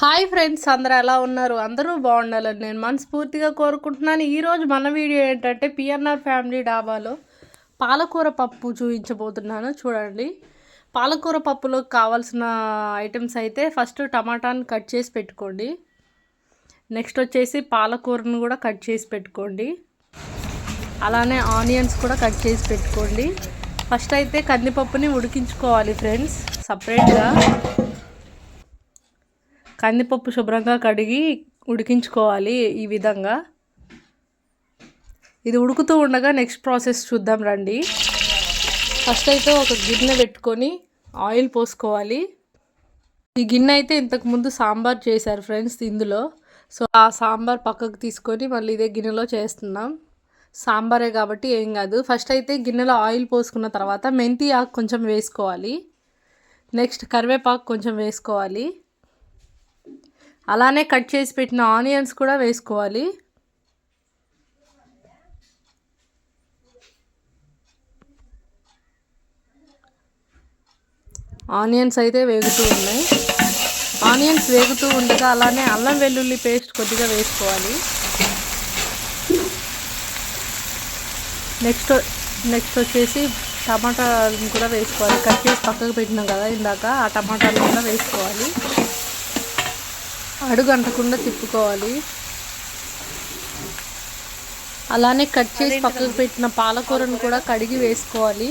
Hi friends అందరు ఎలా ఉన్నారు? అందరూ బాగుండాలని నేను మనస్ఫూర్తిగా కోరుకుంటున్నాను. ఈరోజు మన వీడియో ఏంటంటే పిఎన్ఆర్ ఫ్యామిలీ డాబాలో పాలకూర పప్పు చూపించబోతున్నాను. చూడండి. పాలకూర పప్పులోకి కావాల్సిన ఐటమ్స్ అయితే ఫస్ట్ టమాటాని కట్ చేసి పెట్టుకోండి. నెక్స్ట్ వచ్చేసి పాలకూరను కూడా కట్ చేసి పెట్టుకోండి. అలానే ఆనియన్స్ కూడా కట్ చేసి పెట్టుకోండి. ఫస్ట్ అయితే కందిపప్పుని ఉడికించుకోవాలి ఫ్రెండ్స్ సపరేట్గా. కందిపప్పు శుభ్రంగా కడిగి ఉడికించుకోవాలి ఈ విధంగా. ఇది ఉడుకుతూ ఉండగా నెక్స్ట్ ప్రాసెస్ చూద్దాం రండి. ఫస్ట్ అయితే ఒక గిన్నె పెట్టుకొని ఆయిల్ పోసుకోవాలి. ఈ గిన్నె అయితే ఇంతకుముందు సాంబార్ చేశారు ఫ్రెండ్స్ ఇందులో. సో ఆ సాంబార్ పక్కకు తీసుకొని మళ్ళీ ఇదే గిన్నెలో చేస్తున్నాం. సాంబారే కాబట్టి ఏం కాదు. ఫస్ట్ అయితే గిన్నెలో ఆయిల్ పోసుకున్న తర్వాత మెంతి ఆకు కొంచెం వేసుకోవాలి. నెక్స్ట్ కరివేపాకు కొంచెం వేసుకోవాలి. అలానే కట్ చేసి పెట్టిన ఆనియన్స్ కూడా వేసుకోవాలి. ఆనియన్స్ అయితే వేగుతూ ఉన్నాయి. ఆనియన్స్ వేగుతూ ఉండగా అలానే అల్లం వెల్లుల్లి పేస్ట్ కొద్దిగా వేసుకోవాలి. నెక్స్ట్ నెక్స్ట్ వచ్చేసి టమాటాలను కూడా వేసుకోవాలి. కట్ చేసి పక్కకు పెట్టినాం కదా ఇందాక ఆ టమాటాలు కూడా వేసుకోవాలి. అడుగు అంటకుండా తిప్పుకోవాలి. అలానే కట్ చేసి పక్కకు పెట్టిన పాలకూరను కూడా కడిగి వేసుకోవాలి.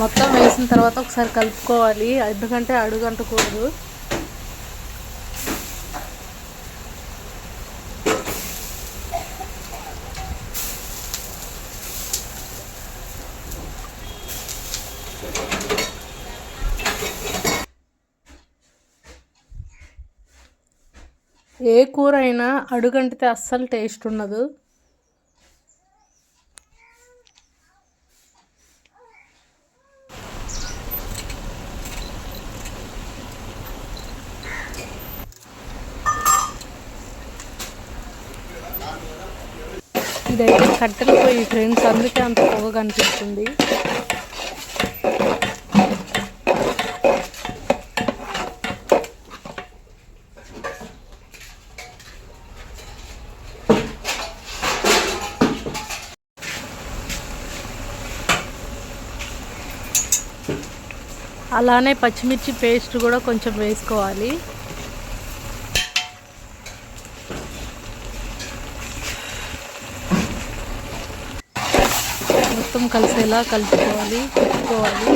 మొత్తం వేసిన తర్వాత ఒకసారి కలుపుకోవాలి. ఎందుకంటే అడుగు అంటకూడదు. ఏ కూర అయినా అడుగంటితే అస్సలు టేస్ట్ ఉండదు. ఇదైతే కట్టెలు పోయి ఫ్రెండ్స్ అందుకే అంత పొగ కనిపిస్తుంది. అలానే పచ్చిమిర్చి పేస్ట్ కూడా కొంచెం వేసుకోవాలి. మొత్తం కలిసేలా కలుపుకోవాలి పెట్టుకోవాలి.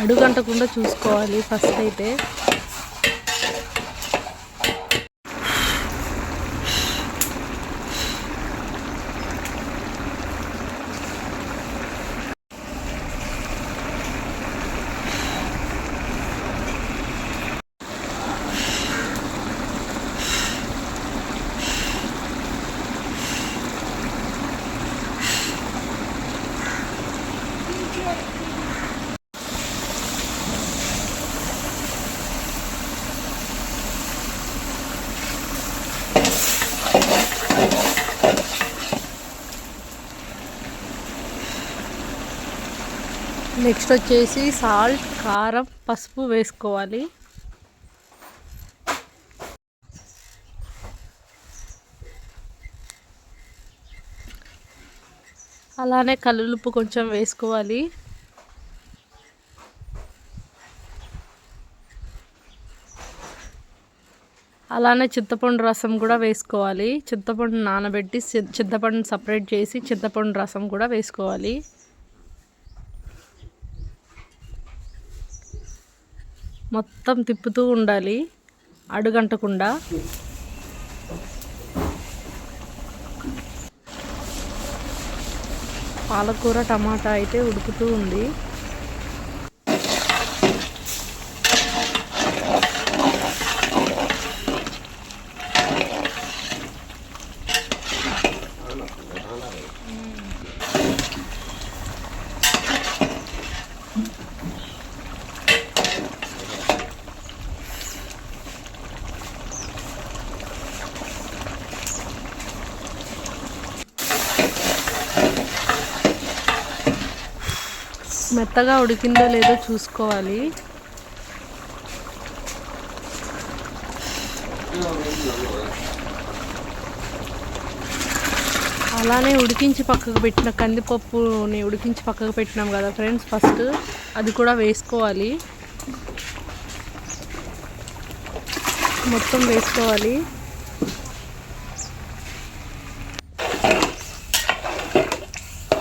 అడుగంటకుండా చూసుకోవాలి ఫస్ట్ అయితే. నెక్స్ట్ వచ్చేసి సాల్ట్ కారం పసుపు వేసుకోవాలి. అలానే కల్లులుప్పు కొంచెం వేసుకోవాలి. అలానే చింతపండు రసం కూడా వేసుకోవాలి. చింతపండు నానబెట్టి చింతపండు సపరేట్ చేసి చింతపండు రసం కూడా వేసుకోవాలి. మొత్తం తిప్పుతూ ఉండాలి. అడుగంటకుండా. పాలకూర టమాటా అయితే ఉడుకుతూ ఉంది. మెత్తగా ఉడికిందో లేదో చూసుకోవాలి. అలానే ఉడికించి పక్కకు పెట్టిన కందిపప్పుని ఉడికించి పక్కకు పెట్టినాం కదా ఫ్రెండ్స్ ఫస్ట్. అది కూడా వేసుకోవాలి. మొత్తం వేసుకోవాలి.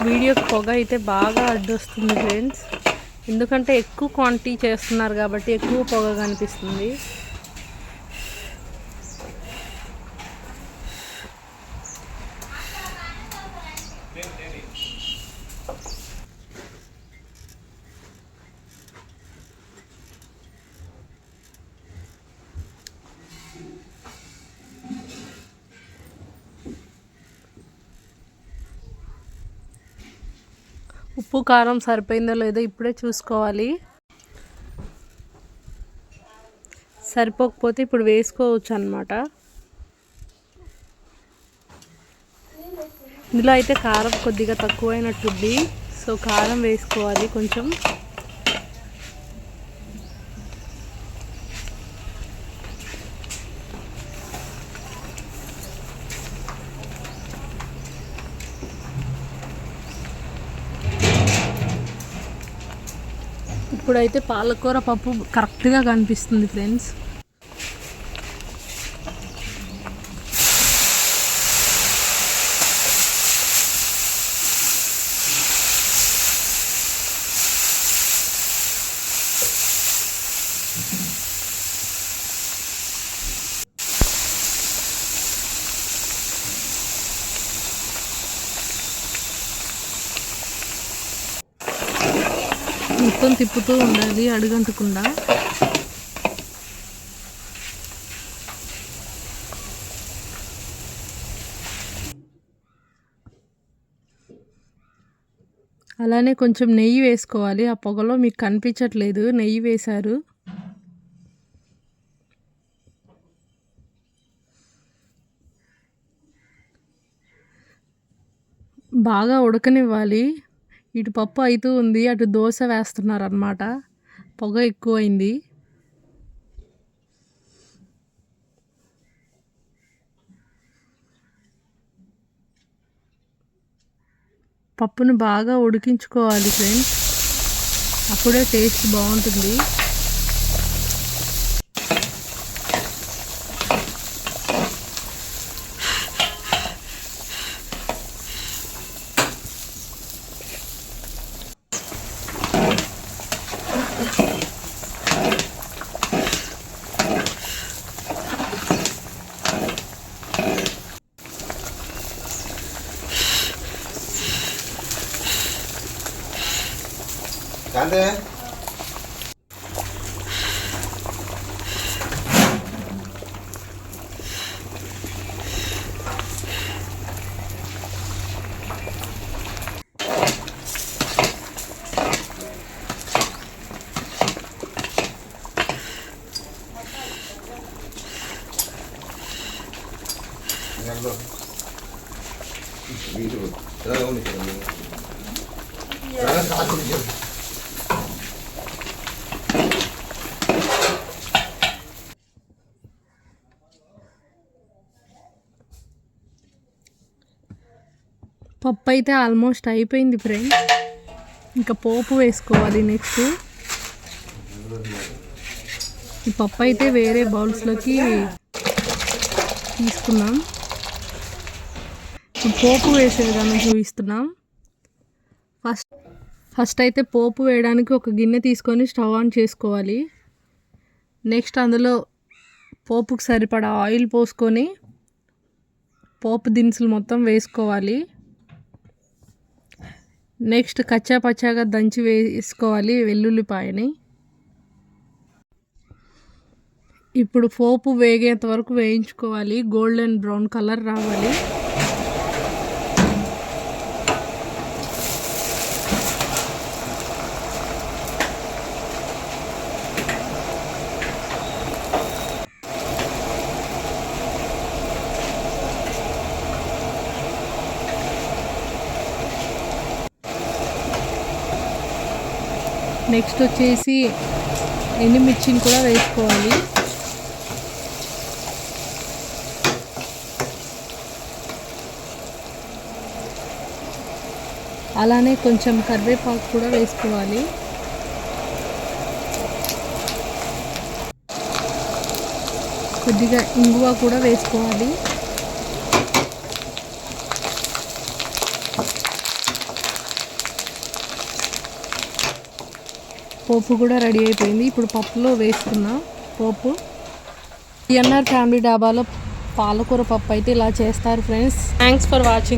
వీడియోకి పొగ అయితే బాగా అడ్డొస్తుంది ఫ్రెండ్స్ ఎందుకంటే ఎక్కువ క్వాంటిటీ చేస్తున్నారు కాబట్టి ఎక్కువ పొగ కనిపిస్తుంది. ఉప్పు కారం సరిపోయిందో లేదో ఇప్పుడే చూసుకోవాలి. సరిపోకపోతే ఇప్పుడు వేసుకోవచ్చు అనమాట ఇందులో అయితే కారం కొద్దిగా తక్కువైనట్టుంది. సో కారం వేసుకోవాలి కొంచెం. ఇప్పుడైతే పాలకూర పప్పు కరెక్ట్గా కనిపిస్తుంది ఫ్రెండ్స్ మొత్తం తిప్పుతూ ఉండాలి అడుగంటకుండా. అలానే కొంచెం నెయ్యి వేసుకోవాలి. ఆ పొగలో మీకు కనిపించట్లేదు. నెయ్యి వేశారు. బాగా ఉడకనివ్వాలి. ఇటు పప్పు అవుతూ ఉంది అటు దోశ వేస్తున్నారు అనమాట పొగ ఎక్కువైంది. పప్పును బాగా ఉడికించుకోవాలి ఫ్రెండ్స్. అప్పుడే టేస్ట్ బాగుంటుంది. వీడు ఎలా ఉంది పప్పు అయితే ఆల్మోస్ట్ అయిపోయింది ఫ్రెండ్ ఇంకా పోపు వేసుకోవాలి నెక్స్ట్ ఈ పప్పు అయితే వేరే బౌల్స్లోకి తీసుకున్నాం. పోపు వేసే విధానం చూపిస్తున్నాం. ఫస్ట్ ఫస్ట్ అయితే పోపు వేయడానికి ఒక గిన్నె తీసుకొని స్టవ్ ఆన్ చేసుకోవాలి. నెక్స్ట్ అందులో పోపుకు సరిపడా ఆయిల్ పోసుకొని పోపు దినుసులు మొత్తం వేసుకోవాలి. నెక్స్ట్ కచ్చా పచ్చాగా దంచి వేసుకోవాలి వెల్లుల్లిపాయని. ఇప్పుడు పోపు వేగేంత వరకు వేయించుకోవాలి. గోల్డెన్ బ్రౌన్ కలర్ రావాలి. నెక్స్ట్ వచ్చేసి ఎండుమిర్చిని కూడా వేసుకోవాలి. అలానే కొంచెం కరివేపాకు కూడా వేసుకోవాలి. కొద్దిగా ఇంగువ కూడా వేసుకోవాలి. పోపు కూడా రెడీ అయిపోయింది. ఇప్పుడు పప్పులో వేసుకున్నా పోపు. ఎన్ఆర్ ఫ్యామిలీ డాబాలో పాలకూర పప్పు అయితే ఇలా చేస్తారు ఫ్రెండ్స్. Thanks for watching